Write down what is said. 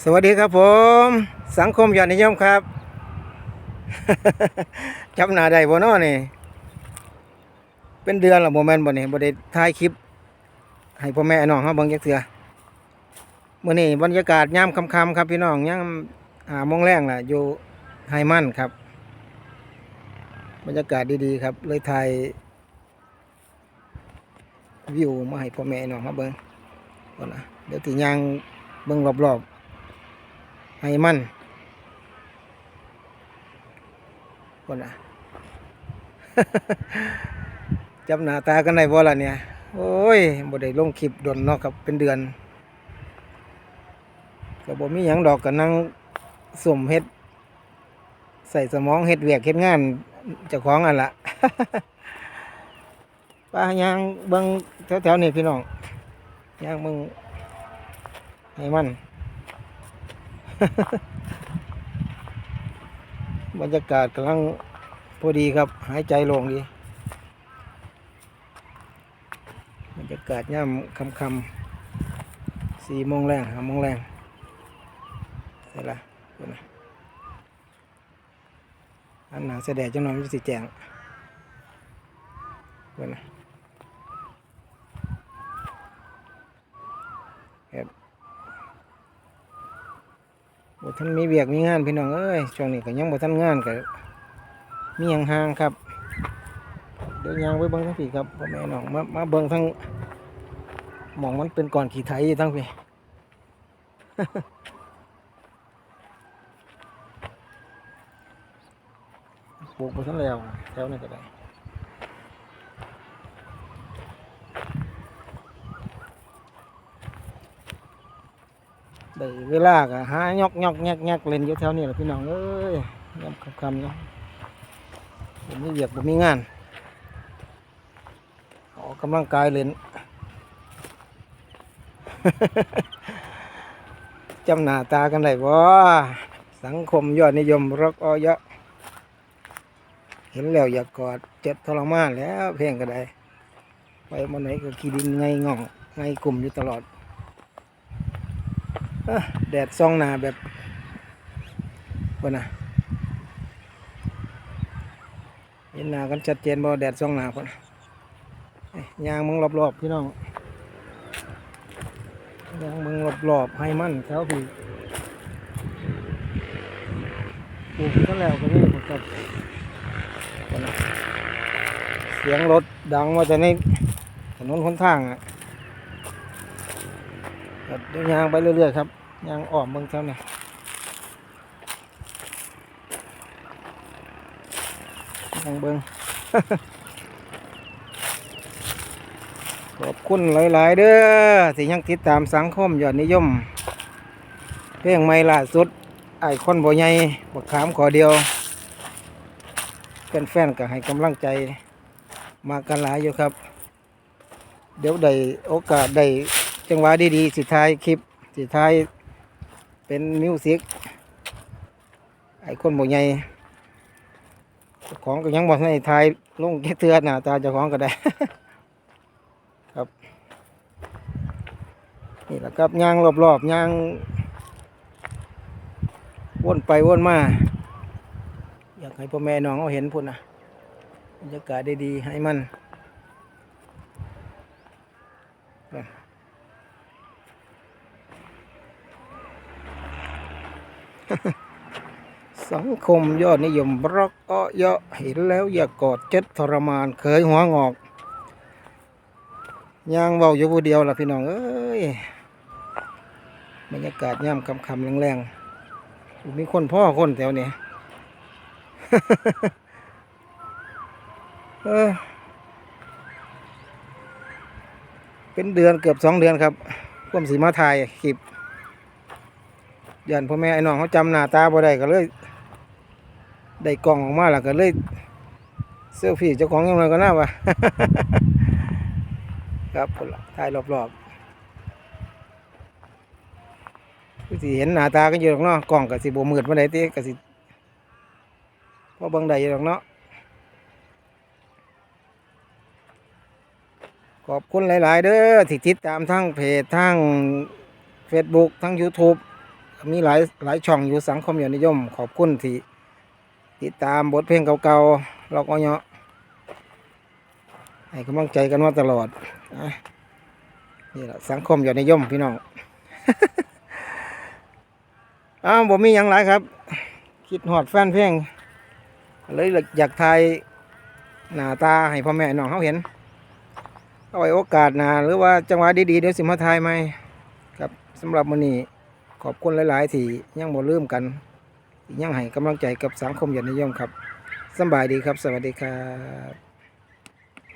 สวัสดีครับผม สังคมยอดนิยมครับจำหน้าได้บ่นาะนี่ เป็นเดือนและโมแมนบ่นี่บ่ได้ถ่ายคลิป ให้พ่อแม่น้องเฮาเบิ่งจักเทื่อมื้อนี้บรรยากาศยามค่ำๆครับพี่น้องยามหามงแรงล่ะ อยู่ไฮมันครับ บรรยากาศดีๆครับ เลยถ่ายวิวมาให้พ่อแม่น้องมาเบิ่งก่อนนะเดี๋ยวสิย่างเบิ่งรอบๆ ให้มันคนอะจำหน้าตากันได้บ่ล่ะเนี่ย โอ้ยบ่ได้ลงคลิปดนเนาะครับเป็นเดือนก็บ่มีหยังดอกก็นั่งสมเฮ็ด ใส่สมองเฮ็ดเวียกเฮ็ดงานเจ้าของอันละป้าย่างเบิ่งแถวๆนี้พี่น้องย่างเบิ่งให้มัน บรรยากาศกำลังพอดีครับ หายใจโล่งดี บรรยากาศย่ำคำคำสี่โมงแรงห้าโมงแรงเสร็จละคุณนะอันหนาแสดงจังหน่อยมันจะสิแจงคุณนะครั บบ่ท่านมีเวียกมีงานพี่น้องเอ้ยช่วงนี้ก็ยังบ่ท่านงานก็มีหยังห่างครับเดี๋ยวยางไปเบิ่งทั้งพี่ครับพ่อแม่น้องมามาเบิ่งทั้งหมองมันเป็นก่อนขี่ไถอยู่ทั้งพี่ปลูกไปทั้งแล้วแถวนี้ก็ได้ ได้เวลาก็หายอกยอกแงกแงกเล่นอยู่แถวนี้แหละพี่น้องเอ้ยยามค่ำๆเนาะผมมีเวียกผมมีงานออกกำลังกายเล่นจำหน้าตากันได้บ่สังคมยอดนิยมรักออยะเห็นแล้วอยากกอดเจ็ดทรมานแล้วเพลงก็ได้ ไปมาไหนก็ขี้ดินไงง่องไงกลุ่มอยู่ตลอด แดดส่องหนาแบบว่านะเห็นหน้ากันชัดเจนบ่แดดส่องหนาคนยางมึงรอบๆพี่น้องยางมึงรอบๆให้มั่นแถวพี่ปลูกก็แล้วก็นี่หมดครับเสียงรถดังมาจากในถนนหนทางอะ เดี๋ยวยางไปเรื่อยๆครับยางออมเมืองเท่านี้ยางเบิงขอบคุณหลาย ๆ เด้อที่ยังติดตามสังคมยอดนิยม เพลงใหม่ล่าสุด ไอ้คนบ่ใหญ่บักขามขอเดียวแฟนๆก็ให้กำลังใจมากันหลายอยู่ครับ เดี๋ยวได้โอกาสได้ จังหวะดีๆสิท้ายคลิปสิท้ายเป็นมิวสิกไอ้คนบ่ใหญ่ของก็ยังบ่ให้ทายลงแค่เตือนน้าตาจ้าของก็ได้ ครับ นี่แหละครับย่างรอบๆย่างวนไปวนมา อยากให้พ่อแม่น้องเขาเห็นพุ่นนะบรรยากาศดีๆให้มัน สังคมยอดนิยมรักอ้อยะเห็นแล้วอย่ากอดเจ็ดทรมานเคยหัวงอกย่างเบาอยู่ผู้เดียวล่ะพี่น้องเอ้ยบรรยากาศย่ำคำคำแรงๆมีคนพ่อคนแถวนี้เออเป็นเดือนเกือบสองเดือนครับพ่วมสีมาถ่ายคลิปยันพ่อแม่ไอ้น้องเขาจำหน้าตาบ่ได้ก็เลย ได้กล่องออกมาแล้วก็เลยเซลฟี่เจ้าของยังไงก็น่าวะครับพุ่นลถ่ายรอบๆคือสิเห็นหน้าตากันอยู่หรอกเนาะกล่องกับสิบมืดมาได้ติกับสิพอบิ่งได้อยู่หรอกเนาะขอบคุณหลาย ๆ เด้อที่ติดตามทั้งเพจทั้ง Facebook ทั้ง YouTube มีหลายหลายช่องอยู่สังคมยอดนิยม ขอบคุณที่ ติดตามบทเพลงเก่าๆเราก็เนาะให้กำลังใจกันมาตลอดนะนี่แหละสังคมอยอดนิยมพี่น้องอ้าวผมมีอย่างไรครับ คิดหอดแฟนเพลงเลยอยากถ่ายหน้าตาให้พ่อแม่น้องเขาเห็นเอาไว้โอกาสน้าหรือว่าจังหวะดีๆเดี๋ยวสิมาถ่ายไหมครับสำหรับมื้อนี้ขอบคุณหลาย ๆ ที่ยังบ่ลืมกัน ยังให้กำลังใจกับสังคมอย่างนิยมครับสบายดีครับ สวัสดีครับ